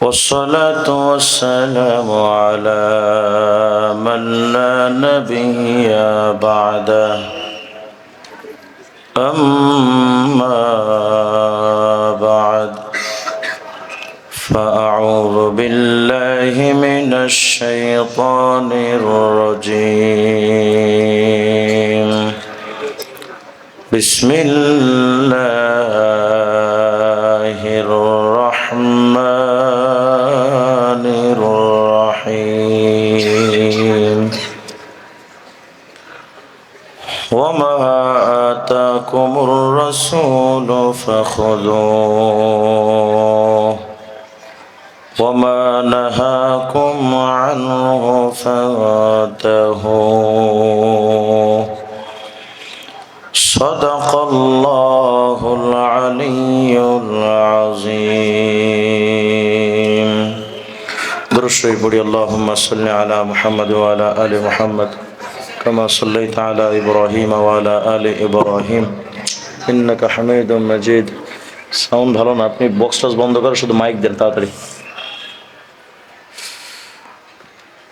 والصلاة والسلام على من لا نبي بعده. أما بعد فأعوذ بالله من الشيطان الرجيم. بسم الله آتاكم الرسول فخذوه وما نهاكم عنه فانتهوا صدق الله العلي العظيم. درشي بڑي اللهم صل على محمد وعلى آل محمد. كما صليت على إبراهيم وعلى آل إبراهيم إنك حميد مجيد sound ভালো না আপনি বক্স টক্স বন্ধ করে শুধু মাইক দেন তাড়াতাড়ি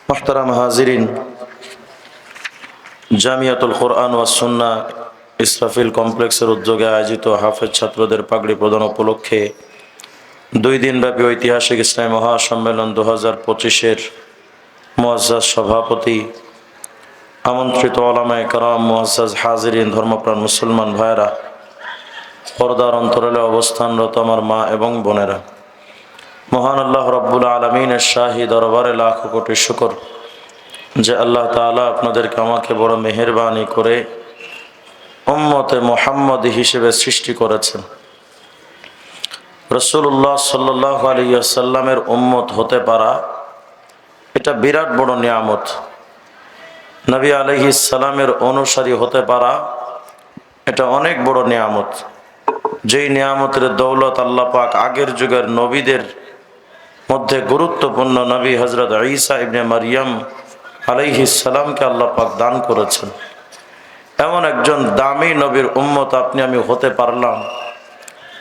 মোহতারাম হাজিরিন জামিয়াতুল কোরআন ওয়াসুন্না ইসরাফিল কমপ্লেক্সের উদ্যোগে আয়োজিত হাফেজ ছাত্রদের পাগড়ি প্রদান উপলক্ষে দুই দিনব্যাপী ঐতিহাসিক ইসলামী মহাসম্মেলন দু হাজার পঁচিশের মোয়াজ্জাজ সভাপতি আমন্ত্রিত আলামায় কারাম, মোয়াজ্জাজ, হাজিরিন, ধর্মপ্রাণ মুসলমান ভাইরা পর্দার অন্তরালে অবস্থানরত আমার মা এবং বোনেরা। মহান আল্লাহ রব্বুল আলমিনের শাহী দরবারে লাখ কোটি শুকর যে আল্লাহ তাআলা আপনাদেরকে আমাকে বড় মেহেরবানি করে উম্মতে মোহাম্মদ হিসেবে সৃষ্টি করেছেন। রসুল্লাহ সাল্লাহ আলিয়াসাল্লামের উম্মত হতে পারা এটা বিরাট বড় নিয়ামত। নবী আলহি সালামের অনুসারী হতে পারা এটা অনেক বড় নিয়ামত। যেই নিয়ামতের দৌলত আল্লাহ পাক আগের যুগের নবীদের মধ্যে গুরুত্বপূর্ণ নবী হজরত ঈসা ইবনে মারিয়াম আলহি আলাইহিসালামকে আল্লাহ পাক দান করেছেন। এমন একজন দামি নবীর উম্মত আপনি আমি হতে পারলাম।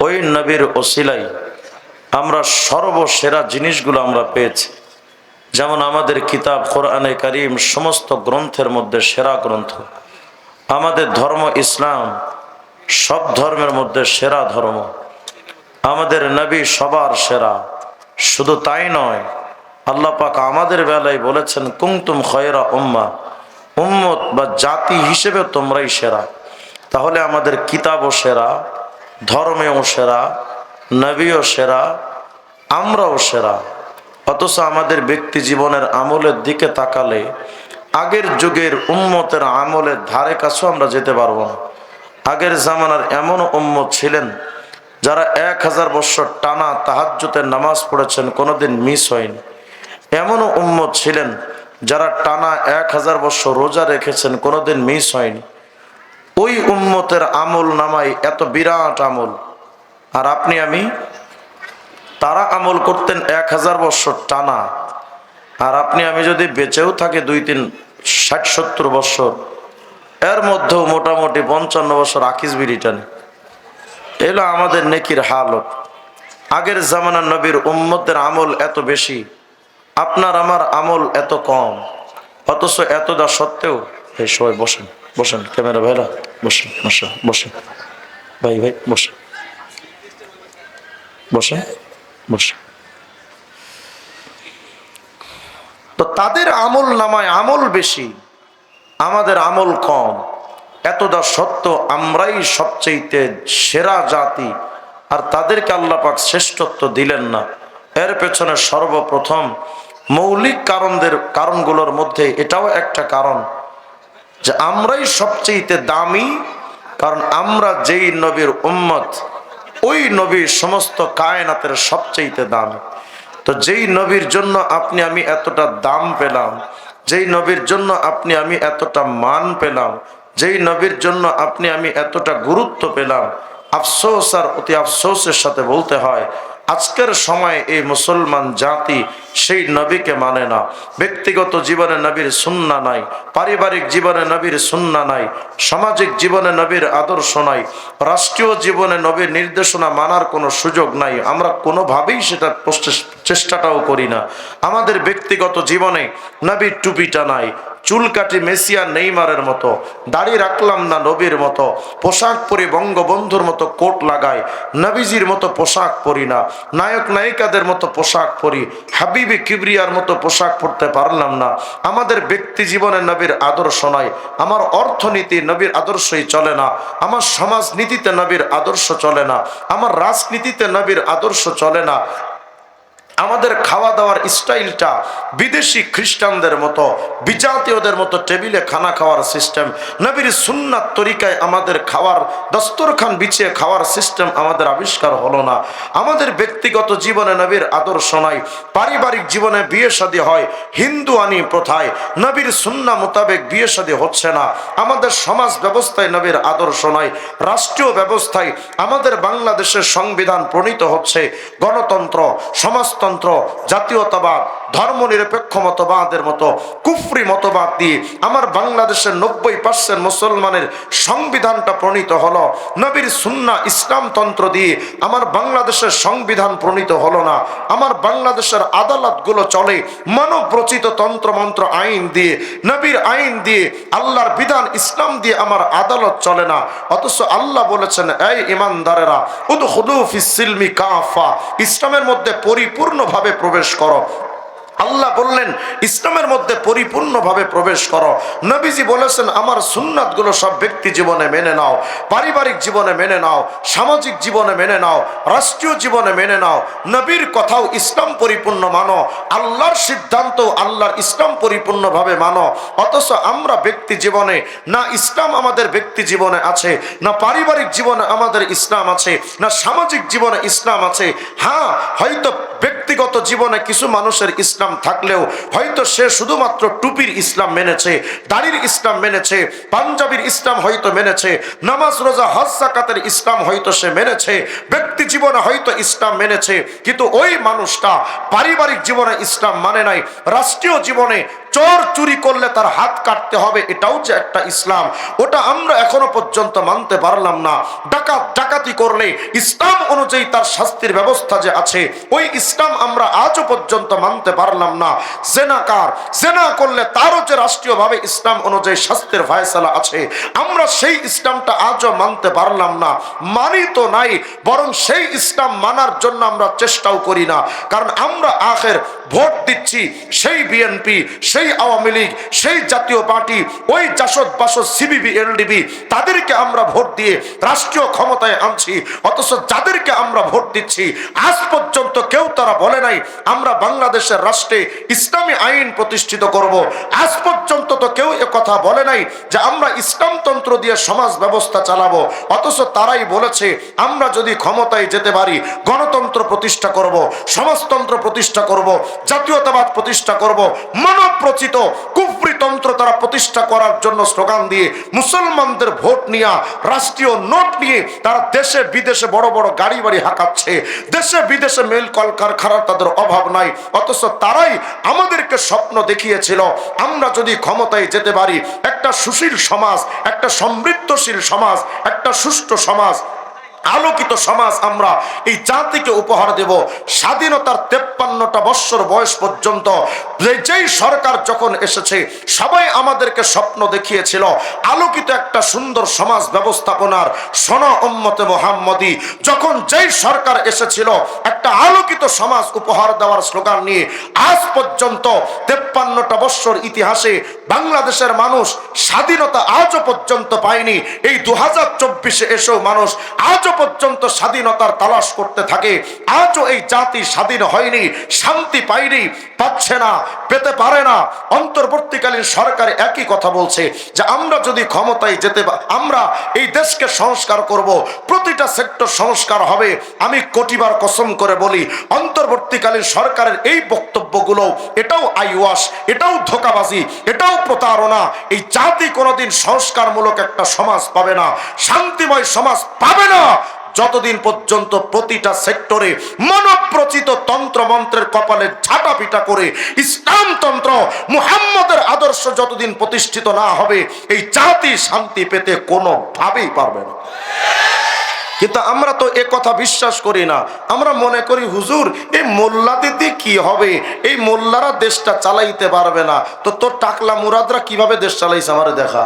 ওই নবীর ওসিলাই আমরা সর্বসেরা জিনিসগুলো আমরা পেয়েছি। যেমন আমাদের কিতাব, কোরআনে করিম, সমস্ত গ্রন্থের মধ্যে সেরা গ্রন্থ। আমাদের ধর্ম ইসলাম, সব ধর্মের মধ্যে সেরা ধর্ম। আমাদের নবী সবার সেরা। শুধু তাই নয়, আল্লাহ পাক আমাদের বেলায় বলেছেন কুমতুম খয়রা উম্মা। উম্মত বা জাতি হিসেবে তোমরাই সেরা। তাহলে আমাদের কিতাবও সেরা, ধর্মেও সেরা, নবীও সেরা, আমরাও সেরা। অথচ আমাদের ব্যক্তি জীবনের আমলের দিকে তাকালে আগের যুগের উম্মতের আমলের ধারে কাছেও আমরা যেতে পারব না। আগের জামানার এমন উম্মত ছিলেন যারা এক হাজার বছর টানা তাহাজ্যতের নামাজ পড়েছেন, কোনোদিন মিস হয়নি। এমনও উম্মত ছিলেন যারা টানা এক হাজার বছর রোজা রেখেছেন, কোনোদিন মিস হয়নি। ওই উম্মতের আমল নামাই এত বিরাট আমল। আর আপনি, আমি তারা আমল করতেন এক হাজার বছর টানা। আর আপনি, আমি যদি বেঁচেও থাকি দুই, তিন, ষাট, সত্তর বছর, এর মধ্যেও মোটামুটি পঞ্চান্ন বছর আকিস বিড়ি টানে। এলো আমাদের নেকির হালত। আগের জামানার নবীর উম্মতের আমল এত বেশি, আপনার আমার আমল এত কম। অথচ এতটা সত্ত্বেও, এই সবাই বসেন বসেন, ক্যামেরা ভাইরা, বসেন বসেন বসেন। ভাই ভাই, বসেন। বসেন। বসেন তো তাদের আমল নামায় আমল বেশি, আমাদের আমল কম। এতটা সত্য, আমরাই সবচেয়ে সেরা জাতি, আর তাদেরকে আল্লাহ পাক শ্রেষ্ঠত্ব দিলেন না। এর পেছনে সর্বপ্রথম মৌলিক কারণদের, কারণগুলোর মধ্যে এটাও একটা কারণ যে আমরাই সবচেয়ে দামি, কারণ আমরা যেই নবীর উম্মত ওই নবী সমস্ত কায়নাতের সবচেয়ে দামি। তো যেই নবীর জন্য আপনি আমি এতটা দাম পেলাম, যেই নবীর জন্য আপনি আমি এতটা মান পেলাম, যেই নবীর জন্য আপনি আমি এতটা গুরুত্ব পেলাম, আফসোস আর অতি আফসোসের সাথে বলতে হয় আজকের সময় এই মুসলমান জাতি সেই নবীকে মানে না। ব্যক্তিগত জীবনে নবীর সুন্না নাই, পারিবারিক জীবনে নবীর সুন্না নাই, সামাজিক জীবনে নবীর আদর্শ নাই, রাষ্ট্রীয় জীবনে নবীর নির্দেশনা মানার কোনো সুযোগ নাই। আমরা কোনোভাবেই সেটা প্রচেস- চেষ্টাটাও করি না। আমাদের ব্যক্তিগত জীবনে নবীর টুপিটা নাই চুল কাটি মেসিয়া নেইমারের মতো, দাড়ি রাখলাম না নবীর মতো, পোশাক পরি বঙ্গবন্ধুর মতো কোট লাগাই, নবীজির মতো পোশাক পরি না, নায়ক নায়িকাদের মতো পোশাক পরি, হাবিবি কিবরিয়ার মতো পোশাক পরতে পারলাম না। আমাদের ব্যক্তি জীবনে নবীর আদর্শ নয় আমার অর্থনীতি নবীর আদর্শই চলে না, আমার সমাজনীতিতে নবীর আদর্শ চলে না, আমার রাজনীতিতে নবীর আদর্শ চলে না আমাদের খাওয়া দাওয়ার স্টাইলটা বিদেশি খ্রিস্টানদের মতো, বিজাতীয়দের মতো টেবিলে খানা খাওয়ার সিস্টেম, নবীর সুন্নাত তরিকায় আমাদের খাওয়ার, দস্তরখান বিছিয়ে খাওয়ার সিস্টেম আমাদের আবিষ্কার হলো না। আমাদের ব্যক্তিগত জীবনে নবীর আদর্শ নাই, পারিবারিক জীবনে বিয়ে শাদী হয়, হিন্দু আনি প্রথায়, নবীর সুন্না মোতাবেক বিয়ে শাদী হচ্ছে না। আমাদের সমাজ ব্যবস্থায় নবীর আদর্শ নয় রাষ্ট্রীয় ব্যবস্থায় আমাদের বাংলাদেশের সংবিধান প্রণীত হচ্ছে গণতন্ত্র, সমাজতন্ত্র জাতীয়তাবাদ ধর্ম নিরপেক্ষ মতবাদের মতো কুফরি মতবাদ দিয়ে আমার বাংলাদেশের নব্বই পার্সেন্ট মুসলমানের সংবিধানটা প্রণীত হলো। নবীর সুন্না ইসলামতন্ত্র দিয়ে আমার বাংলাদেশের সংবিধান প্রণীত হলো না। আমার বাংলাদেশের আদালতগুলো চলে। মানব রচিত তন্ত্রমন্ত্র আইন দিয়ে, নবীর আইন দিয়ে, আল্লাহর বিধান, ইসলাম দিয়ে আমার আদালত চলে না। অথচ আল্লাহ বলেছেন, এই ইমানদারেরা উদ হুদু ফিসিলমি কাফা। ইসলামের মধ্যে পরিপূর্ণভাবে প্রবেশ করো। আল্লাহ বললেন, ইসলামের মধ্যে পরিপূর্ণভাবে প্রবেশ করো। নবীজি বলেছেন, আমার সুন্নাতগুলো সব ব্যক্তি জীবনে মেনে নাও, পারিবারিক জীবনে মেনে নাও, সামাজিক জীবনে মেনে নাও, রাষ্ট্রীয় জীবনে মেনে নাও। নবীর কথাও ইসলাম পরিপূর্ণ মানো, আল্লাহর সিদ্ধান্ত আল্লাহর ইসলাম পরিপূর্ণভাবে মানো। অথচ আমরা ব্যক্তি জীবনে, না ইসলাম আমাদের ব্যক্তি জীবনে আছে, না পারিবারিক জীবনে আমাদের ইসলাম আছে, না সামাজিক জীবনে ইসলাম আছে। হ্যাঁ হয়তো ব্যক্তিগত জীবনে কিছু মানুষের ইসলাম থাকলেও হয়তো সে শুধুমাত্র টুপির ইসলাম মেনেছে, দাড়ির ইসলাম মেনেছে, পাঞ্জাবির ইসলাম হয়তো মেনেছে, নামাজ, রোজা, হজ, জাকাতের ইসলাম হয়তো সে মেনেছে, ব্যক্তি জীবনে হয়তো ইসলাম মেনেছে, কিন্তু ওই মানুষটা পারিবারিক জীবনে ইসলাম মানে নাই, রাষ্ট্রীয় জীবনে চোর চুরি করলে তার হাত কাটতে হবে, এটাও যে একটা ইসলাম। ওটা আমরা এখনও পর্যন্ত মানতে পারলাম না। ডাকাত ডাকাতি করলে ইসলাম অনুযায়ী তার শাস্তির ব্যবস্থা যে আছে, ওই ইসলাম আমরা আজও পর্যন্ত মানতে পারলাম না। জেনাকার, জেনা করলে তারও যে রাষ্ট্রীয়ভাবে ইসলাম অনুযায়ী শাস্তির ফায়সালা আছে, আমরা সেই ইসলামটা আজও মানতে পারলাম না। মানি তো নাই, বরং সেই ইসলাম মানার জন্য আমরা চেষ্টাও করি না। কারণ আমরা আখের ভোট দিচ্ছি, সেই বিএনপি সেই আওয়ামী লীগ, সেই জাতীয় পার্টি, ওই জাসদ বাসদ সিবিবি এলডিবি তাদেরকে আমরা ভোট দিয়ে রাষ্ট্রীয় ক্ষমতায় আনছি। অথচ যাদেরকে আমরা ভোট দিচ্ছি, আজ পর্যন্ত কেউ তারা বলে নাই, আমরা বাংলাদেশের রাষ্ট্রে ইসলামী আইন প্রতিষ্ঠিত করব। আজ পর্যন্ত তো কেউ কথা বলে নাই যে আমরা ইসলামতন্ত্র দিয়ে সমাজ ব্যবস্থা চালাবো। অথচ তারাই বলেছে, আমরা যদি ক্ষমতায় যেতে পারি, গণতন্ত্র প্রতিষ্ঠা করব, সমাজতন্ত্র প্রতিষ্ঠা করব, জাতীয়তাবাদ প্রতিষ্ঠা করব, মানব রচিত কুফরি তন্ত্র তারা প্রতিষ্ঠা করার জন্য স্লোগান দিয়ে মুসলমানদের ভোট নিয়ে, রাষ্ট্রীয় নোট নিয়ে তারা দেশে বিদেশে বড় বড় গাড়ি বাড়ি হাঁকাচ্ছে। দেশে বিদেশে মেল কলকারখানার তাদের অভাব নাই। অথচ তারাই আমাদেরকে স্বপ্ন দেখিয়েছিল, আমরা যদি ক্ষমতায় যেতে পারি, একটা সুশীল সমাজ, একটা সমৃদ্ধশীল সমাজ, একটা সুষ্ঠু সমাজ আলোকিত সমাজ আমরা এই জাতিকে উপহার দেব। স্বাধীনতার তেপ্পান্নটা বৎসর বয়স পর্যন্ত যেই সরকার যখন এসেছে, সবাই আমাদেরকে স্বপ্ন দেখিয়েছিল, আলোকিত একটা সুন্দর সমাজ ব্যবস্থাপনার সোনা উম্মতে মোহাম্মদী। যখন যেই সরকার এসেছিল, একটা আলোকিত সমাজ উপহার দেওয়ার স্লোগান নিয়ে আজ পর্যন্ত তেপ্পান্নটা বৎসর ইতিহাসে বাংলাদেশের মানুষ স্বাধীনতা আজও পর্যন্ত পায়নি। এই দু হাজার চব্বিশে এসেও মানুষ আজও পর্যন্ত স্বাধীনতার তালাশ করতে থাকে। আজও এই জাতি স্বাধীন হয়নি, শান্তি পায়নি, পাচ্ছে না, পেতে পারে না। অন্তর্বর্তীকালীন সরকার একই কথা বলছে যে আমরা যদি ক্ষমতায় যেতে আমরা এই দেশকে সংস্কার করব, প্রতিটা সেক্টর সংস্কার হবে। আমি কোটিবার কসম করে বলি, অন্তর্বর্তীকালীন সরকারের এই বক্তব্যগুলো, এটাও আইওয়াস, এটাও ধোকাবাজি, এটাও প্রতারণা। এই জাতি কোনোদিন সংস্কারমূলক একটা সমাজ পাবে না, শান্তিময় সমাজ পাবে না। যতদিন পর্যন্ত প্রতিটা সেক্টরে মানবপ্রচিত তন্ত্র মন্ত্রের কপালে ঝাঁটা পিটা করে ইসলামতন্ত্র মুহাম্মদের আদর্শ যতদিন প্রতিষ্ঠিত না হবে, এই জাতি শান্তি পেতে কোনোভাবেই পারবে না। কিন্তু আমরা তো এ কথা বিশ্বাস করি না। আমরা মনে করি, হুজুর, এই মোল্লা দিদি কি হবে? এই মোল্লারা দেশটা চালাইতে পারবে না। তো তোর টাকলা মুরাদরা কীভাবে দেশ চালাইছে আমার দেখা?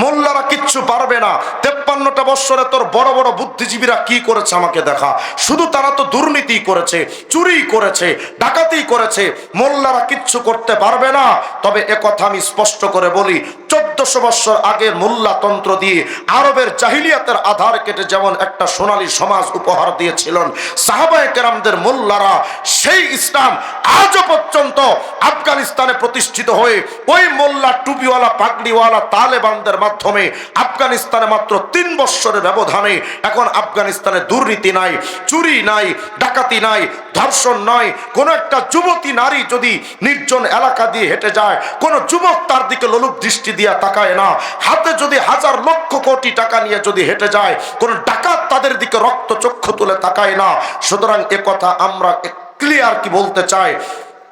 মোল্লারা কিচ্ছু পারবে না। তেপ্পান্নটা বৎসরে তোর বড় বড় বুদ্ধিজীবীরা কি করেছে আমাকে দেখা। শুধু তারা তো দুর্নীতি করেছে, চুরি করেছে, ডাকাতি করেছে। মোল্লারা কিচ্ছু করতে পারবে না। তবে কথা আমি স্পষ্ট করে বলি, চোদ্দশো বৎসর আগের মোল্লাতন্ত্র দিয়ে আরবের জাহিলিয়াতের আধার কেটে যেমন একটা সোনালী সমাজ উপহার দিয়েছিলেন, সাহাবায়ে কেরামদের মোল্লারা সেই ইসলাম আজও পর্যন্ত আফগানিস্তানে প্রতিষ্ঠিত হয়ে ওই মোল্লা টুপিওয়ালা, পাগড়িওয়ালা, তালেবানদের মাধ্যমে আফগানিস্তানে মাত্র তিন বৎসরের ব্যবধানে এখন আফগানিস্তানে দুর্নীতি নাই, চুরি নাই, ডাকাতি নাই, ধর্ষণ নয় কোনো একটা যুবতী নারী যদি নির্জন এলাকা দিয়ে হেঁটে যায়, কোনো যুবক তার দিকে লোলুপ দৃষ্টি দিয়া তাকায় না। হাতে যদি হাজার লক্ষ কোটি টাকা নিয়ে যদি হেঁটে যায়, কোনো ডাকাত তাদের দিকে রক্ত চক্ষু তুলে তাকায় না। সুতরাং কথা আমরা ক্লিয়ার কি বলতে চাই?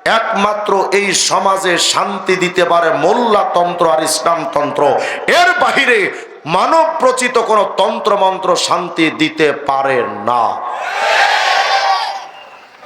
একমাত্র এই সমাজে শান্তি দিতে পারে মোল্লাতন্ত্র আর ইসলামতন্ত্র এর বাহিরে মানব প্রচিত কোনো তন্ত্রমন্ত্র শান্তি দিতে পারে না।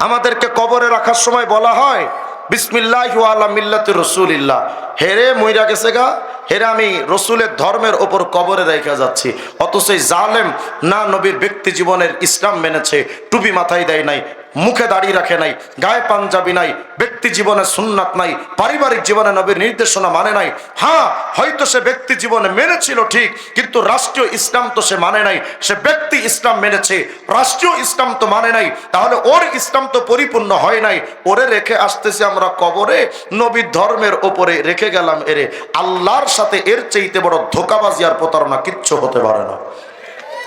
আমাদেরকে কবরে রাখার সময় বলা হয়, বিসমিল্লাহ আল্লাহ মিল্লাতে রসুলিল্লাহ। হেরে মইরা গেছে গা? হেরে আমি রসুলের ধর্মের ওপর কবরে রেখে যাচ্ছি। অথচ এই জালেম না নবীর ব্যক্তি জীবনের ইসলাম মেনেছে, টুপি মাথায় দেয় নাই। মুখে দাড়ি রাখে নাই, গায়ে পাঞ্জাবি নাই, ব্যক্তি জীবনে সুন্নাত নাই, পারিবারিক জীবনে নবীর নির্দেশনা মানে নাই। হ্যাঁ হয়তো সে ব্যক্তি জীবনে মেনেছিল ঠিক, কিন্তু রাষ্ট্রীয় ইসলাম তো সে মানে নাই, সে ব্যক্তি ইসলাম মেনেছে, রাষ্ট্রীয় ইসলাম তো মানে নাই, তাহলে ওর ইসলাম তো পরিপূর্ণ হয় নাই। ওরে রেখে আসতেছি আমরা কবরে, নবীর ধর্মের ওপরে রেখে গেলাম এরে। আল্লাহর সাথে এর চাইতে বড় ধোকাবাজি আর প্রতারণা কিচ্ছু হতে পারে না।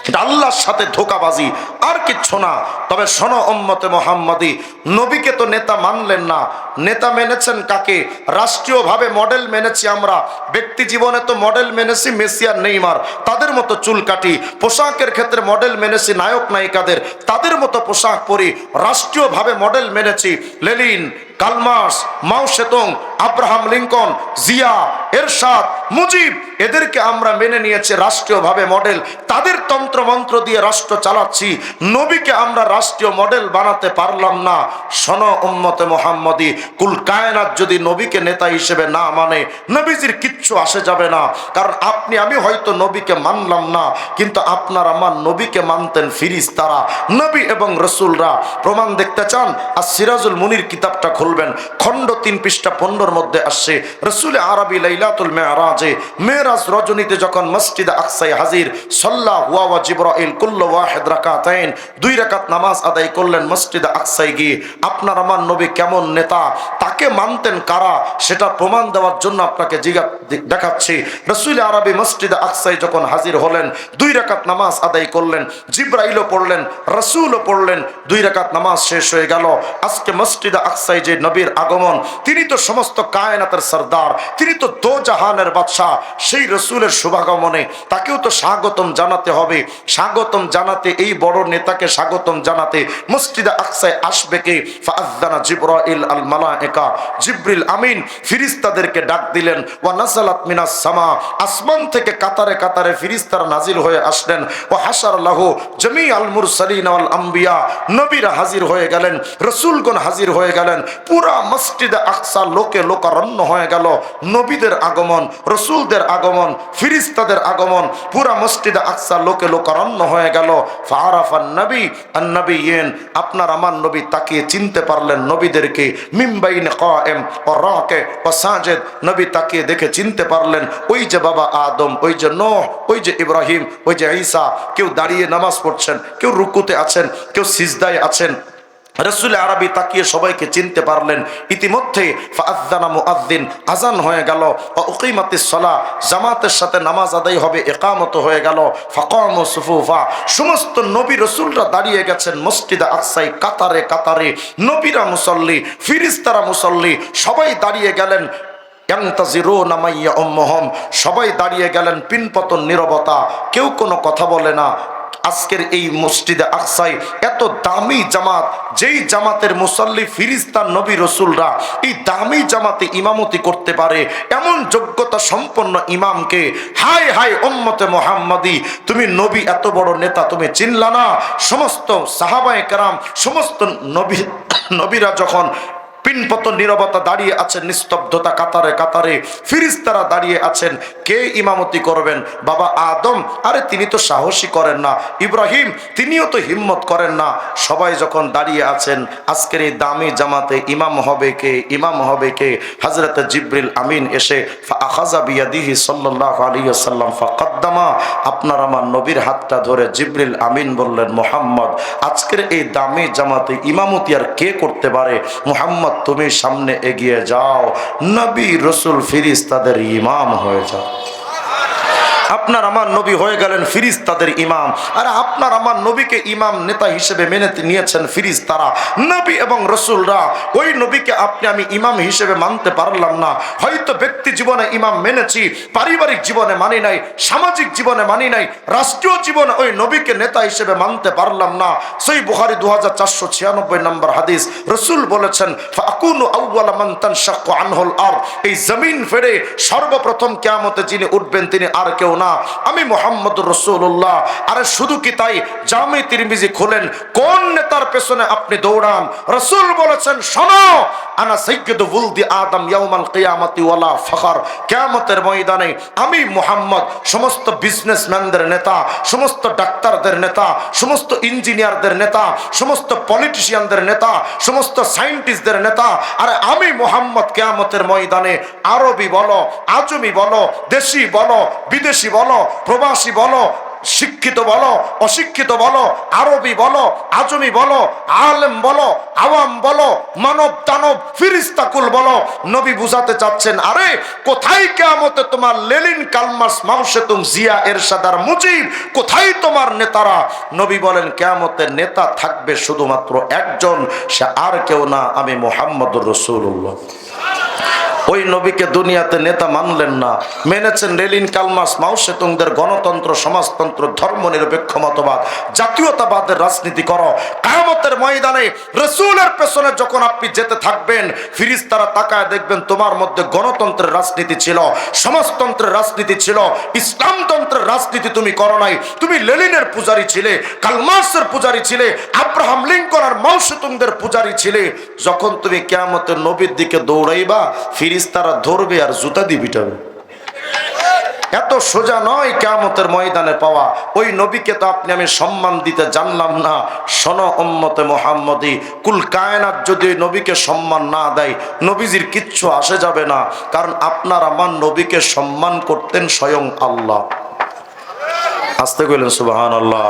এটা আল্লাহর সাথে ধোকাবাজি, আর কিচ্ছু না। তবে শোনো ওম্মতে মোহাম্মদি, নবীকে তো নেতা মানলেন না। নেতা মেনেছেন কাকে? রাষ্ট্রীয়ভাবে মডেল মেনেছি আমরা। ব্যক্তি জীবনে তো মডেল মেনেছি মেসি আর নেইমার। তাদের মতো চুল কাটি, পোশাকের ক্ষেত্রে মডেল মেনেছি নায়ক নায়িকাদের। তাদের মতো পোশাক পরি, রাষ্ট্রীয়ভাবে model মেনেছি। Lenin Karl Marx, Mao Tsetung, Abraham Lincoln, Zia, Ershad, Mujib, এদেরকে আমরা মেনে নিয়েছি রাষ্ট্রীয়ভাবে মডেল। তাদের তন্ত্রমন্ত্র দিয়ে রাষ্ট্র চালাচ্ছি। নবীকে আমরা রাষ্ট্রীয় মডেল বানাতে পারলাম না। সন উম্মতে মোহাম্মদি, কুল কায়নাত যদি নবীকে নেতা হিসেবে না মানে নবীজির কিচ্ছু আসে যাবে না। কারণ আপনি, আমি হয়তো নবীকে মানলাম না, কিন্তু আপনার আমার নবীকে মানতেন ফিরিস তারা নবী এবং রসুলরা। প্রমাণ দেখতে চান? আর সিরাজুল মুনির কিতাবটা খুলবেন খণ্ড তিন পৃষ্ঠা পনেরোর মধ্যে আসছে, রসুল আরবি লাইলাতুল মেয়ারাজে মেরাজ রজনীতে যখন মসজিদ আকসাই হাজির, সল্লাহ হুয়া জিব্রাইল কুল্ল ওয়াহেদ রাকাতাইন, দুই রাকাত নামাজ আদায় করলেন মসজিদ আকসাই গিয়ে, আপনার আমার নবী কেমন নেতা, তাকে মানতেন কারা, সেটা প্রমাণ দেওয়ার জন্য আপনাকে জিজ্ঞা দেখাচ্ছি। রসুল আরবি মসজিদ আকসাই যখন হাজির হলেন, দুই রাকাত নামাজ আদায় করলেন, জিব্রাইলও পড়লেন, রসুলও পড়লেন, দুই রাকাত নামাজ শেষ হয়ে গেল। আজকে মসজিদ আকসাই যে নবীর আগমন, তিনি তো সমস্ত কায়নাতের সর্দার, তিনি তো দো জাহানের বাদশাহ, সেই রসুলের শুভাগমনে তাকেও তো স্বাগতম জানাতে হবে। স্বাগতম জানাতে এই বড় নেতাকে স্বাগতম জানাতে মসজিদে আকসায় আসবে কে? ফাআযানা জিবরাইল আল মালায়েকা জিবরিল আমিন ফিরিস্তাদেরকে ডাক দিলেন, ওয়া নাযালাত মিনাস সামা। আসমান থেকে কাতারে কাতারে ফিরিস্তারা নাজিল হয়ে আসলেন। ও হাসার লাহু জমি আল মুরসালিন ওয়াল আম্বিয়া। নবীরা হাজির হয়ে গেলেন, রসুলগণ হাজির হয়ে গেলেন। পুরা মসজিদে আকসা লোকে লোকারণ্য হয়ে গেল। নবীদের আগমন, রসুলদের আগমন, ফিরিস্তাদের আগমন, পুরা মসজিদে আকসা লোকে লোকারণ্য হয়ে গেল। ফারাফান নবী আর নবী ইয়েন আপনার আমার নবী তাকিয়ে চিনতে পারলেন নবীদেরকে। মিমবাইন কায়েম ও রাকে ও সাজেদ, নবী তাকিয়ে দেখে চিনতে পারলেন, ওই যে বাবা আদম, ওই যে নোহ, ওই যে ইব্রাহিম, ওই যে ঈসা, কেউ দাঁড়িয়ে নামাজ পড়ছেন, কেউ রুকুতে আছেন, কেউ সিজদায় আছেন রসুল আরবি তাকিয়ে সবাইকে চিনতে পারলেন। ইতিমধ্যে আজান হয়ে গেল। সলা জামাতের সাথে নামাজ আদায় হবে, একামত হয়ে গেল। সমস্ত নবী রসুলরা দাঁড়িয়ে গেছেন মসজিদে আকসাই, কাতারে কাতারে। নবীরা মুসল্লি, ফিরিস্তারা মুসল্লি, সবাই দাঁড়িয়ে গেলেন। সবাই দাঁড়িয়ে গেলেন পিনপতন নীরবতা। কেউ কোনো কথা বলে না। আজকের এই মসজিদে আকসাই এত দামি জামাত, যেই জামাতের মুসল্লি ফিরিস্তান নবী রসুলরা এই দামি জামাতে ইমামতি করতে পারে, এমন যোগ্যতা সম্পন্ন ইমামকে হাই হাই ওম্মতে মোহাম্মদী, তুমি নবী এত বড় নেতা, তুমি চিনলা না? সমস্ত সাহাবায়ে কেরাম, সমস্ত নবী, নবীরা যখন পিনপতন নীরবতা দাঁড়িয়ে আছেন নিস্তব্ধতা কাতারে কাতারে। ফিরিস্তারা দাঁড়িয়ে আছেন, কে ইমামতি করবেন? বাবা আদম, আরে তিনি তো সাহসী করেন না। ইব্রাহিম, তিনিও তো হিম্মত করেন না। সবাই যখন দাঁড়িয়ে আছেন, আজকের এই দামি জামাতে ইমাম হবে কে? ইমাম হবে কে? হজরত জিব্রিল আমিন এসে বিয়াদিহি সাল্লাহ আলী সাল্লাম ফাকাদ্দামা আপনার আমার নবীর হাতটা ধরে জিব্রিল আমিন বললেন, মোহাম্মদ, আজকের এই দামি জামাতে ইমামতি আর কে করতে পারে? মোহাম্মদ তুমি সামনে এগিয়ে যাও। নবী রসুল ফিরিস তাদের ইমাম হয়ে যাও। আপনার আমার নবী হয়ে গেলেন ফিরিজ তাদের ইমাম। আর আপনার আমার নবীকে ইমাম নেতা হিসেবে মেনে নিয়েছেন ফিরিজ তারা নবী এবং রসুলরা, ওই নবীকে আপনি আমি ইমাম হিসেবে মানতে পারলাম না। হয়তো ব্যক্তি জীবনে ইমাম মেনেছি, পারিবারিক জীবনে মানি নাই, সামাজিক জীবনে মানি নাই, রাষ্ট্রীয় জীবনে ওই নবীকে নেতা হিসেবে মানতে পারলাম না। সেই বুহারি দু হাজার চারশো ছিয়ানব্বই নম্বর হাদিস। রসুল বলেছেন আনহুল আর এই জমিন ফেরে সর্বপ্রথম কিয়ামতে যিনি উঠবেন, তিনি আর কেউ না। আমি মোহাম্মদ রসুল্লাহ আরে শুধু কি তাই? জামে তিরমিজি খোলেন, কোন নেতার পেছনে আপনি দৌড়ান? রসুল বলেছেন, শোনো আমি মোহাম্মদ নেতা, সমস্ত নেতা সমস্ত নেতা, আরে আমি মোহাম্মদ কেয়ামতের ময়দানে আরবি বলো, আজমি বলো, দেশি বলো, বিদেশি বলো, প্রবাসী বলো, শিক্ষিত বলো, অশিক্ষিত বলো, আরবি বলো, আজমি বলো, আলেম বলো, আওয়াম বলো, মানব দানব ফিরিস্তাকুল বলো, নবী বুঝাতে চাচ্ছেন, আরে কোথায় কেমতে তোমার লেলিন কালমাস মাউসেতুম জিয়া এরশাদার মুজিব? কোথায় তোমার নেতারা? নবী বলেন কেমতের নেতা থাকবে শুধুমাত্র একজন, সে আর কেউ না, আমি মোহাম্মদ রসুল্লাহ ওই নবীকে দুনিয়াতে নেতা মানলেন না। মেনেছেন রেলিন, কালমাস, মাউসেতুংদের গণতন্ত্র, সমাজতন্ত্র ধর্ম নিরপেক্ষ মতবাদ, জাতীয়তাবাদের রাজনীতি করো। কায়ামতের ময়দানে রসুলের পেছনে যখন আপনি যেতে থাকবেন ফিরিস তারা তাকায় দেখবেন তোমার মধ্যে গণতন্ত্রের রাজনীতি ছিল, সমাজতন্ত্রের রাজনীতি ছিল, ইসলামতন্ত্রের রাজনীতি তুমি করো নাই। তুমি লেলিনের পূজারী ছিলে কালমার্সের পূজারী ছিলে, আব্রাহাম লিঙ্কন আর মাউসেতুংদের পূজারী ছিলে। যখন তুমি কেয়ামতের নবীর দিকে দৌড়াইবা ফিরিস্তারা ধরবে আর জুতা দিয়ে পিটাবে। এত সোজা নয় কেয়ামতের ময়দানে পাওয়া। ওই নবীকে তো আপনি আমি সম্মান দিতে জানলাম না। সন উম্মতে মোহাম্মদী, কুল কায়নাত যদি ওই নবীকে সম্মান না দেয়, নবীজির কিচ্ছু আসে যাবে না। কারণ আপনার আমার নবীকে সম্মান করতেন স্বয়ং আল্লাহ। আসতে কইলেন সুবাহান আল্লাহ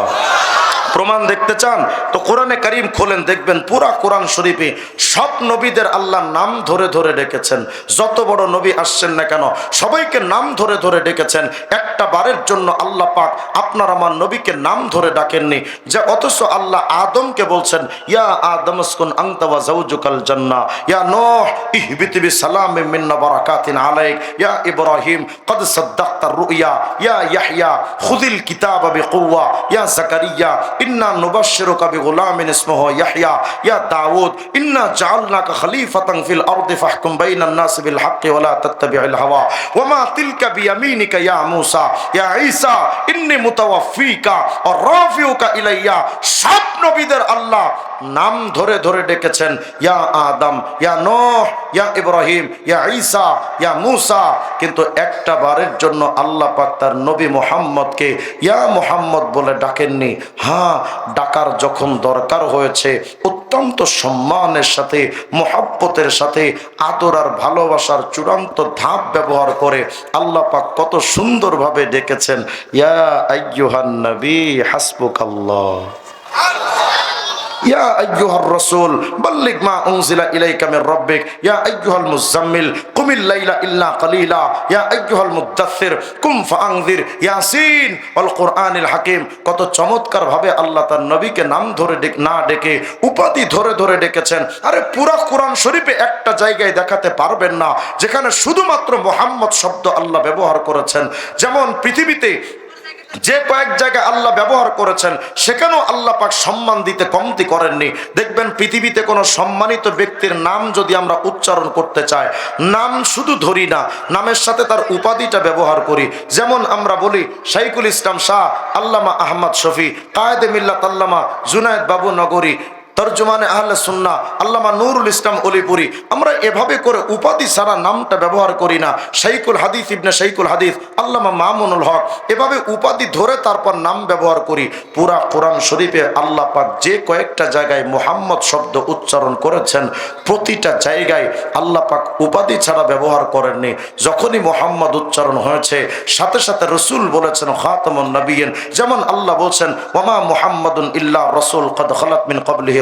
প্রমাণ দেখতে চান, তো কোরআনে করিম খোলেন, দেখবেন পুরা কোরআন শরীফে সব নবীদের আল্লাহ নাম ধরে ধরে ডেকেছেন। যত বড় নবী আসছেন না কেন, সবাইকে নাম ধরে ধরে ডেকেছেন। একটা বারের জন্য আল্লাহ পাক আপনার আমার নবীকে নাম ধরে ডাকেননি, যে অথচ আল্লাহ আদমকে বলছেন, ইয়া আদমস্কুন আংতাবা জাউজুকাল জন্না, ইয়া নোহ ইহবিতিবি সালাম মিন্না বারাকাতিন আলাইক, ইয়া ইব্রাহিম কদ সদ্দাক্তার রুইয়া, ইয়া ইয়াহিয়া খুদিল কিতাব বিকুয়া ইয়া সাকারিয়া ইন্না নুবাশশিরু কাবি গোলামিন ইসমহ ইয়াহইয়া, ইয়া দাউদ, ইন্না জাআলনাকা খলিফাতান ফিল আরদি ফাহকুম বাইনান নাস বিল হাক্কি ওয়া লা তাত্তাবি'িল হাওয়া। ওয়া মা তিলকা বিয়ামিনিকা ইয়া মূসা, ইয়া ঈসা, ইন্নী মুতাওয়াফিকা ওয়া রাফিউকা ইলাইয়া। সব নবীদের আল্লাহ নাম ধরে ধরে ডেকেছেন, ইয়া আদম, ইয়া নোহ, ইয়া ইব্রাহিম, ইয়া ঈসা, ইয়া মুসা। কিন্তু একটা বারের জন্য আল্লাহ পাক তার নবী মোহাম্মদকে ইয়া মোহাম্মদ বলে ডাকেননি। হ্যাঁ ডাকার যখন দরকার হয়েছে, অত্যন্ত সম্মানের সাথে, মোহাব্বতের সাথে, আদর আর ভালোবাসার চূড়ান্ত ধাপ ব্যবহার করে আল্লাহ পাক কত সুন্দরভাবে ডেকেছেন, ইয়া আইয়ুহান নবী হাসবুক আল্লাহ ইয়া আইয়ুহার রাসূল, বাল্লিগ মা উনজিলা ইলাইকা মির রাব্বিক, ইয়া আইয়ুহাল মুযাম্মিল কালিলা, ইয়া আইয়ুহাল মুদাসসির, কুম ইয়াসিন, ওয়াল কোরআনিল হাকিম। কত চমৎকার ভাবে আল্লাহ তার নবীকে নাম ধরে না ডেকে, উপাধি ধরে ধরে ডেকেছেন। আরে পুরা কোরআন শরীফে একটা জায়গায় দেখাতে পারবেন না, যেখানে শুধুমাত্র মোহাম্মদ শব্দ আল্লাহ ব্যবহার করেছেন। যেমন পৃথিবীতে যে কয়েক জায়গায় আল্লাহ ব্যবহার করেছেন, সেখানেও আল্লাহ পাক সম্মান দিতে কমতি করেননি। দেখবেন পৃথিবীতে কোনো সম্মানিত ব্যক্তির নাম যদি আমরা উচ্চারণ করতে চাই, নাম শুধু ধরি না, নামের সাথে তার উপাধিটা ব্যবহার করি। যেমন আমরা বলি শাইকুল ইসলাম শাহ, আল্লামা আহমদ শফি, কায়েদে মিল্লাত আল্লামা, জুনায়দ বাবু নগরী তর্জমানে আহলে সুন্না আল্লামা নুরুল ইসলাম অলিপুরি। আমরা এভাবে করে উপাধি ছাড়া নামটা ব্যবহার করি না। শাইকুল হাদিস ইবনে শাইকুল হাদিস, আল্লামা মামুনুল হক, এভাবে উপাধি ধরে তারপর নাম ব্যবহার করি। পুরা কোরআন শরীফে আল্লাহ পাক যে কয়েকটা জায়গায় মোহাম্মদ শব্দ উচ্চারণ করেছেন, প্রতিটা জায়গায় আল্লাহ পাক উপাধি ছাড়া ব্যবহার করেননি। যখনই মোহাম্মদ উচ্চারণ হয়েছে, সাথে সাথে রসুল বলেছেন, খাতামুন নবীন, যেমন আল্লাহ বলছেন ওমা মুহাম্মাদুন ইল্লা রসুল, কদ খালাত মিন ক্বাবলিহি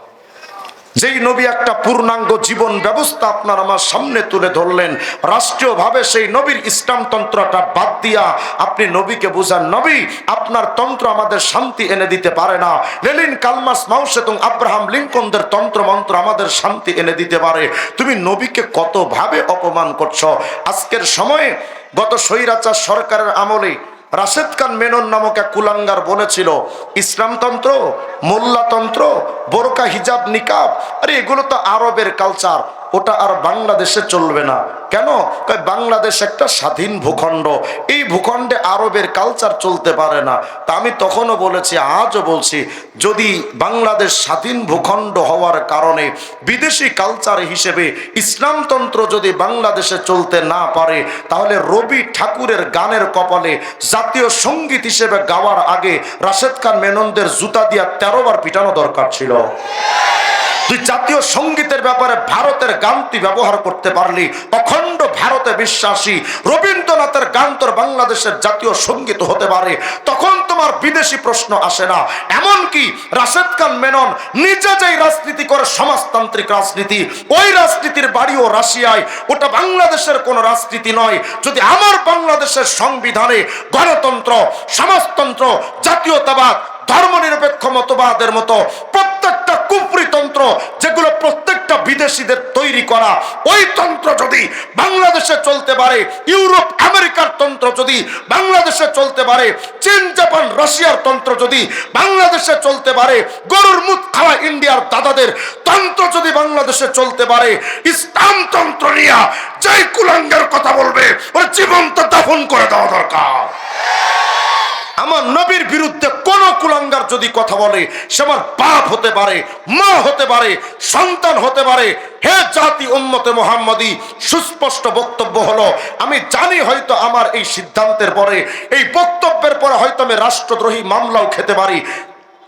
যেই নবী একটা পূর্ণাঙ্গ জীবন ব্যবস্থা আপনার আমার সামনে তুলে ধরলেন, রাষ্ট্রীয়ভাবে সেই নবীর ইসলাম তন্ত্রটা বাদ দিয়া আপনি নবীকে বুঝান, নবী, আপনার তন্ত্র আমাদের শান্তি এনে দিতে পারে না। লেলিন কালমাস মাউস এবং আব্রাহাম লিঙ্কনদের তন্ত্র মন্ত্র আমাদের শান্তি এনে দিতে পারে। তুমি নবীকে কতভাবে অপমান করছ? আজকের সময়ে গত স্বৈরাচার সরকারের আমলে রাশেদ খান মেনন নামক এক কুলাঙ্গার বলেছিল, ইসলামতন্ত্র, মোল্লাতন্ত্র, বোরকা, হিজাব, নিকাব, আরে এগুলো তো আরবের কালচার ওটা আর বাংলাদেশে চলবে না। কেন? বাংলাদেশ একটা স্বাধীন ভূখণ্ড। এই ভূখণ্ডে আরবের কালচার চলতে পারে না। তা আমি তখনও বলেছি, আজও বলছি, যদি বাংলাদেশ স্বাধীন ভূখণ্ড হওয়ার কারণে বিদেশি কালচার হিসেবে ইসলামতন্ত্র যদি বাংলাদেশে চলতে না পারে, তাহলে রবি ঠাকুরের গানের কপালে জাতীয় সংগীত হিসেবে গাওয়ার আগে রাশেদ খান মেননদের জুতা দিয়া তেরো বার পিটানো দরকার ছিল। তুই জাতীয় সঙ্গীতের ব্যাপারে ভারতের গান তুই ব্যবহার করতে পারলি, অখণ্ড ভারতে বিশ্বাসী রবীন্দ্রনাথের গান তোর বাংলাদেশের জাতীয় সংগীত হতে পারে। তখন তোমার বিদেশি প্রশ্ন আসে না। এমনকি রাশেদ খান মেনন নিজে যেই রাজনীতি করে, সমাজতান্ত্রিক রাজনীতি, ওই রাজনীতির বাড়িও রাশিয়ায়। ওটা বাংলাদেশের কোনো রাজনীতি নয়। যদি আমার বাংলাদেশের সংবিধানে গণতন্ত্র, সমাজতন্ত্র, জাতীয়তাবাদ ধর্মনিরপেক্ষ মতবাদের মতো প্রত্যেকটা কুপরি তন্ত্র যেগুলো প্রত্যেকটা বিদেশিদের তৈরি করা, ওই তন্ত্র যদি বাংলাদেশে চলতে পারে, ইউরোপ, আমেরিকার তন্ত্র যদি বাংলাদেশে চলতে পারে, চীন, জাপান, রাশিয়ার তন্ত্র যদি বাংলাদেশে চলতে পারে, গরুর মুখ খাওয়া ইন্ডিয়ার দাদাদের তন্ত্র যদি বাংলাদেশে চলতে পারে, ইসলাম তন্ত্র নিয়ে যেই কুলাঙ্গের কথা বলবে, ওর জীবন্ত দাফন করে দেওয়া দরকার। আমার নবীর বিরুদ্ধে কোন কুলাঙ্গার যদি কথা বলে, সে আমার বাপ হতে পারে, মা হতে পারে, সন্তান হতে পারে, হে জাতি উম্মতে মোহাম্মদি, সুস্পষ্ট বক্তব্য হলো, আমি জানি হয়তো আমার এই সিদ্ধান্তের পরে, এই বক্তব্যের পরে হয়তো আমি রাষ্ট্রদ্রোহী মামলাও খেতে পারি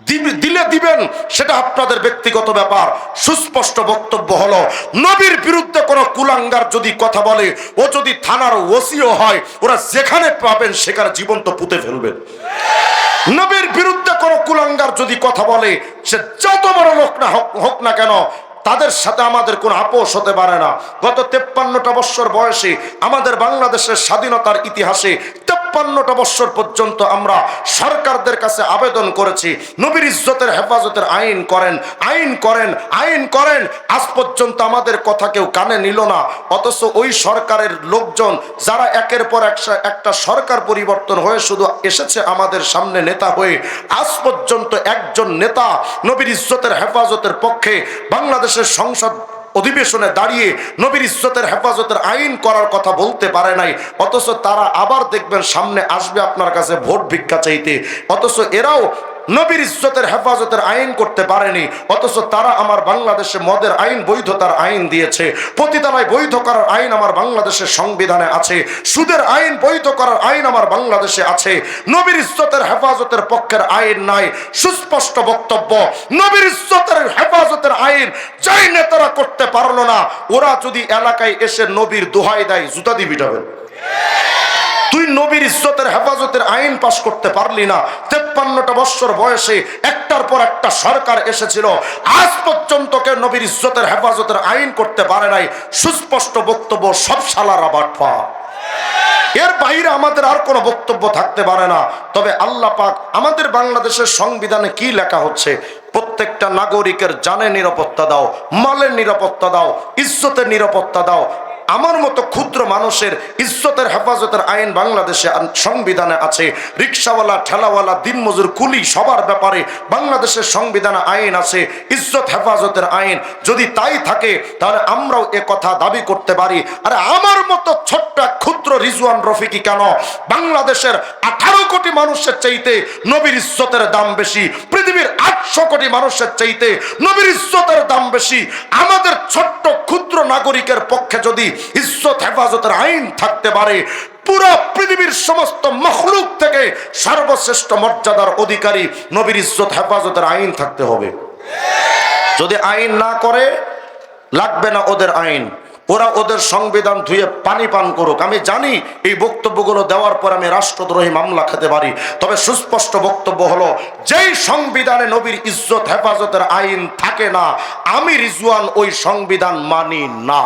দিলে দিবেন, সেটা আপনাদের ব্যক্তিগত ব্যাপার। সুস্পষ্ট বক্তব্য হলো, নবীর বিরুদ্ধে কোনো কুলাঙ্গার যদি কথা বলে, ও যদি থানার ওসিও হয়, ওরা যেখানে পাবেন সেখানে জীবন্ত পুঁতে ফেলবেন নবীর বিরুদ্ধে কোনো কুলাঙ্গার যদি কথা বলে, সে যত বড় লোক না হোক- না কেন, তাদের সাথে আমাদের কোনো আপোষ হতে পারে না। গত তেপ্পান্নটা বৎসর বয়সে আমাদের বাংলাদেশের স্বাধীনতার ইতিহাসে তেপ্পান্নটা বৎসর পর্যন্ত আমরা সরকারদের কাছে আবেদন করেছি। নবীর ইজ্জতের হেফাজতের আইন করেন আইন করেন আইন করেন। আজ পর্যন্ত আমাদের কথা কেউ কানে নিল না। অথচ ওই সরকারের লোকজন যারা একের পর একটা সরকার পরিবর্তন হয়ে শুধু এসেছে আমাদের সামনে নেতা হয়ে, আজ পর্যন্ত একজন নেতা নবীর ইজ্জতের হেফাজতের পক্ষে বাংলাদেশের সংসদ অধিবেশনে দাঁড়িয়ে নবীর ইজ্জতের হেফাজতের আইন করার কথা বলতে পারে নাই, অথচ তারা আবার দেখবেন সামনে আসবে আপনার কাছে ভোট ভিক্ষা চাইতে। অথচ এরাও নবীর ইজ্জতের হেফাজতের আইন করতে পারেনি, অথচ তারা আমার বাংলাদেশে মদের আইন, বৈধতার আইন দিয়েছে। পতিতালয় বৈধ করার আইন আমার বাংলাদেশের সংবিধানে আছে। সুদের আইন বৈধ করার আইন আমার বাংলাদেশে আছে। নবীর ইজ্জতের হেফাজতের পক্ষের আইন নাই। সুস্পষ্ট বক্তব্য, নবীর ইজ্জতের হেফাজতের আইন যাই নেতারা করতে পারল না, ওরা যদি এলাকায় এসে নবীর দোহাই দেয়, জুতা যাবেন তুই তুই নবীর ইজ্জতের হেফাজতের আইন পাশ করতে পারলি না, তেপ্পান্নটা বৎসর বয়সে একটার পর একটা সরকার এসেছিল, আজ পর্যন্ত কেউ নবীর ইজ্জতের হেফাজতের আইন করতে পারে নাই, সুস্পষ্ট বক্তব্য সব সালারা বাটফা এর বাইরে আমাদের আর কোনো বক্তব্য থাকতে পারে না, তবে আল্লাহ পাক আমাদের বাংলাদেশের সংবিধানে কি লেখা হচ্ছে প্রত্যেকটা নাগরিকের জানের নিরাপত্তা দাও মালের নিরাপত্তা দাও ইজ্জতের নিরাপত্তা দাও আমার মতো ক্ষুদ্র মানুষের ইজ্জতের হেফাজতের আইন বাংলাদেশে সংবিধানে আছে। রিক্সাওয়ালা, ঠেলাওয়ালা, দিনমজুর, কুলি, সবার ব্যাপারে বাংলাদেশের সংবিধানে আইন আছে, ইজ্জত হেফাজতের আইন। যদি তাই থাকে, তাহলে আমরাও এ কথা দাবি করতে পারি। আর আমার মতো ছোট্ট ক্ষুদ্র রিজওয়ান রফিকি কেন? বাংলাদেশের আঠারো কোটি মানুষের চাইতে নবীর ইজ্জতের দাম বেশি, পৃথিবীর আটশো কোটি মানুষের চাইতে নবীর ইজ্জতের দাম বেশি। আমাদের ছোট্ট ক্ষুদ্র নাগরিকের পক্ষে যদি ইজ্জত, হেফাজতের আইন থাকতে পারে। পুরো পৃথিবীর সমস্ত মখলুক থেকে সর্বশ্রেষ্ঠ মর্যাদার অধিকারী নবীর ইজ্জত, হেফাজতের আইন থাকতে হবে। যদি আইন না করে, লাগবে না ওদের আইন। ওরা ওদের সংবিধান ধুয়ে পানি পান করুক। আমি জানি এই বক্তব্যগুলো দেওয়ার পর আমি রাষ্ট্রদ্রোহী মামলা খেতে পারি। তবে সুস্পষ্ট বক্তব্য হলো, যেই সংবিধানে নবীর ইজ্জত, হেফাজতের আইন থাকে না, আমি রিজওয়ান ওই সংবিধান মানি না।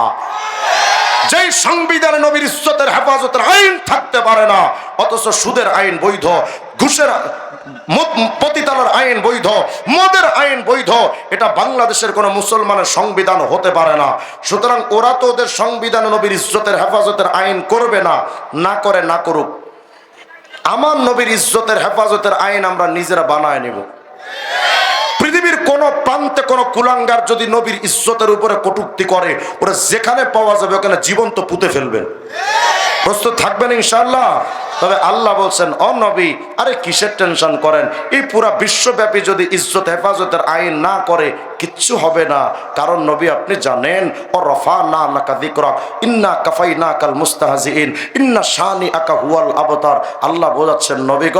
যেই সংবিধানে নবীর ইজ্জতের, হেফাজতের আইন থাকতে পারে না, অথচ সুদের আইন বৈধ, ঘুষের পতিতালার আইন বৈধ, মদের আইন বৈধ। এটা বাংলাদেশের কোনো মুসলমানের সংবিধান হতে পারে না। সুতরাং ওরা তো ওদের সংবিধান নবীর ইজ্জতের হেফাজতের আইন করবে না না করে, না করুক। আমার নবীর ইজ্জতের হেফাজতের আইন আমরা নিজেরা বানায় নেব। পৃথিবীর কোন প্রান্তে কোন কুলাঙ্গার যদি নবীর ইজ্জতের উপরে কটুক্তি করে, ওরা যেখানে পাওয়া যাবে ওখানে জীবন্ত পুঁতে ফেলবেন প্রস্তুত থাকবেন ইনশাল্লাহ তবে আল্লাহ বলছেন অ নবী, আরে কিসের টেনশন করেন? এই পুরা বিশ্বব্যাপী যদি ইজ্জত, হেফাজতের আইন না করে, কিচ্ছু হবে না। কারণ নবী আপনি জানেন, ও রফা না আল্লাকা দিকরক ইন্না কাফাই না কাল মুস্তাহাজিন ইন্না শানি আকা হুয়াল আবতার। আল্লাহ বোঝাচ্ছেন, নবী গ,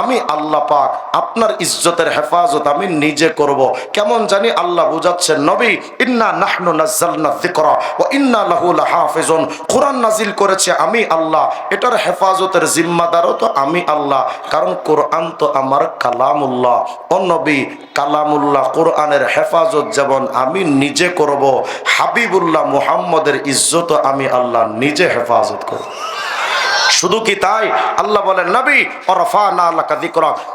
আমি আল্লাহ পাক, আপনার ইজ্জতের হেফাজত আমি নিজে করব। কেমন জানি আল্লাহ বোঝাচ্ছেন, নবী, ইন্না নাহনু নাজ্জালনা যিকরা, ওয়া ইন্না লাহু লাহাফিজুন। কোরআন নাজিল করেছে আমি আল্লাহ, এটার হেফাজতের জিম্মাদারও তো আমি আল্লাহ। কারণ কোরআন তো আমার কালামুল্লাহ। ও নবী, কালামুল্লাহ কোরআনের হেফাজত যেমন আমি নিজে করব, হাবিবুল্লাহ মুহাম্মদের ইজ্জত আমি আল্লাহ নিজে হেফাজত করব। শুধু কি তাই? আল্লাহ বলেন, নবী অরফা না আল্লাহ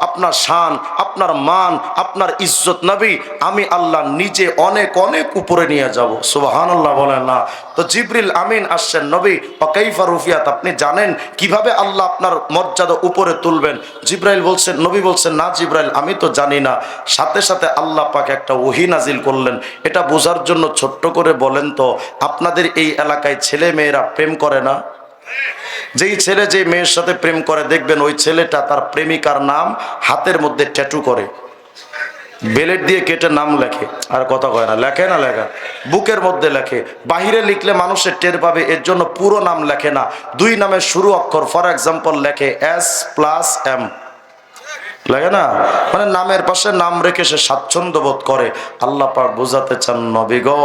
আপনার শান, আপনার মান, আপনার ইজ্জত, নবী, আমি আল্লাহ নিজে অনেক অনেক উপরে নিয়ে যাব। সুবাহান আল্লাহ বলেন না। তো জিবরিল আমিন আসছেন, নবী অকাইফা রুফিয়াত, আপনি জানেন কীভাবে আল্লাহ আপনার মর্যাদা উপরে তুলবেন? জিব্রাইল বলছেন, নবী বলছেন, না জিব্রাইল, আমি তো জানি না। সাথে সাথে আল্লাহ পাক একটা ওহি নাজিল করলেন। এটা বোঝার জন্য ছোট্ট করে বলেন তো, আপনাদের এই এলাকায় ছেলে মেয়েরা প্রেম করে না? যেই ছেলে যে মেয়ের সাথে প্রেম করে, দেখবেন ওই ছেলেটা তার প্রেমিকার নাম হাতের মধ্যে ট্যাটু করে। বেলেট দিয়ে কেটে নাম লেখে। আর কথা কয় না, লেখে না লেখা? বুকের মধ্যে লেখে। বাহিরে লিখলে মানুষের টের পাবে, এর জন্য পুরো নাম লেখে না। দুই নামের শুরু অক্ষর ফর এক্সাম্পল লেখে এস প্লাস এম লাগে না? মানে নামের পাশে নাম রেখে সে স্বাচ্ছন্দ্য বোধ করে। আল্লাহ পাক বোঝাতে চান, নবী গো,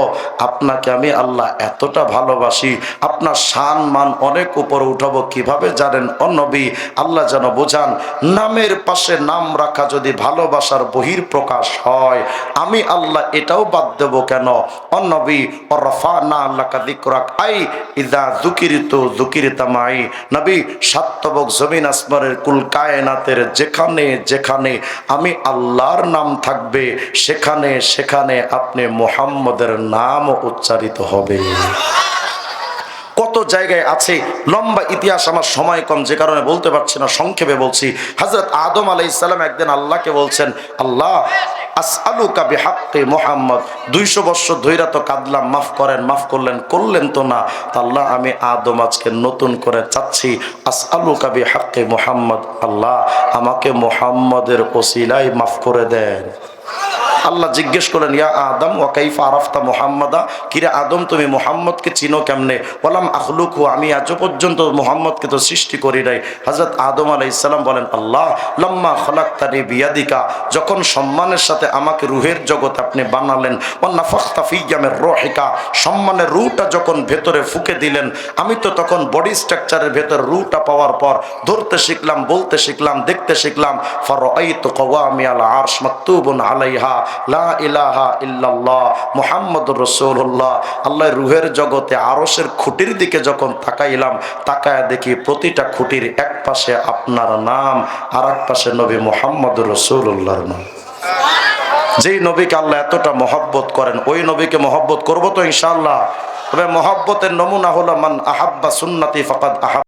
আপনাকে আমি আল্লাহ এতটা ভালোবাসি। আপনার শান মান অনেক উপরে উঠাবো, কীভাবে জানেন? ও নবী, আল্লাহ যেন বোঝান, নামের পাশে নাম রাখা যদি ভালোবাসার বহির প্রকাশ হয়, আমি আল্লাহ এটাও বাদ দেব কেন? ও নবী, ও রফা না আল্লাহ কাদিকরাক আই ইদা জুকিরিত জুকিরিতামাই নবী সাত্তবক জমিন আসমানের কুল কায়নাতের যেখানে যেখানে আমি আল্লাহর নাম থাকবে, সেখানে সেখানে আপনি মোহাম্মদের নাম উচ্চারিত হবে। কত জায়গায় আছে, লম্বা ইতিহাস আমার সময় কম, যে কারণে বলতে পারছি না, সংক্ষেপে বলছি। হজরত আদম আলাই ইসলাম একদিন আল্লাহকে বলছেন, আল্লাহ বিহাক্কে মোহাম্মদ। দুইশো বৎসর ধৈরা তো মাফ করেন, মাফ করলেন করলেন তো না। আল্লাহ, আমি নতুন করে চাচ্ছি মোহাম্মদ, আল্লাহ, আমাকে মোহাম্মদের ওসিলাই মাফ করে দেন। আল্লাহ জিজ্ঞেস করলেন, ইয়া আদম ও কাইফা আরাফতা মোহাম্মদা? কিরে আদম, তুমি মোহাম্মদকে চিনো কেমনে? বললাম আখলুকু, আমি আজও পর্যন্ত মোহাম্মদকে তো সৃষ্টি করি নাই। হজরত আদম আলাই ইসলাম বলেন, আল্লাহ, লম্মা খলাক্তানি বিয়াদিকা, যখন সম্মানের সাথে আমাকে রুহের জগৎ আপনি বানালেন অন্না ফখতা ফিয়ামের রহিকা, সম্মানের রুটা যখন ভেতরে ফুকে দিলেন, আমি তো তখন বডি স্ট্রাকচারের ভেতর রুটা পাওয়ার পর ধরতে শিখলাম, বলতে শিখলাম, দেখতে শিখলাম ফর তো কওয়ামি আল আরশ মাকতুবুন আলাইহা। লা রুহের জগতে আরশের খুঁটির দিকে যখন তাকাইলাম, তাকায় দেখি প্রতিটা খুঁটির এক পাশে আপনার নাম আর এক পাশে নবী মুহাম্মদুর রাসূলুল্লাহর নাম। যেই নবীকে আল্লাহ এতটা মহব্বত করেন, ওই নবীকে মহব্বত করব তো ইনশাআল্লাহ। তবে মহব্বতের নমুনা হলো মান আহাব্বা ফকাদ আহাব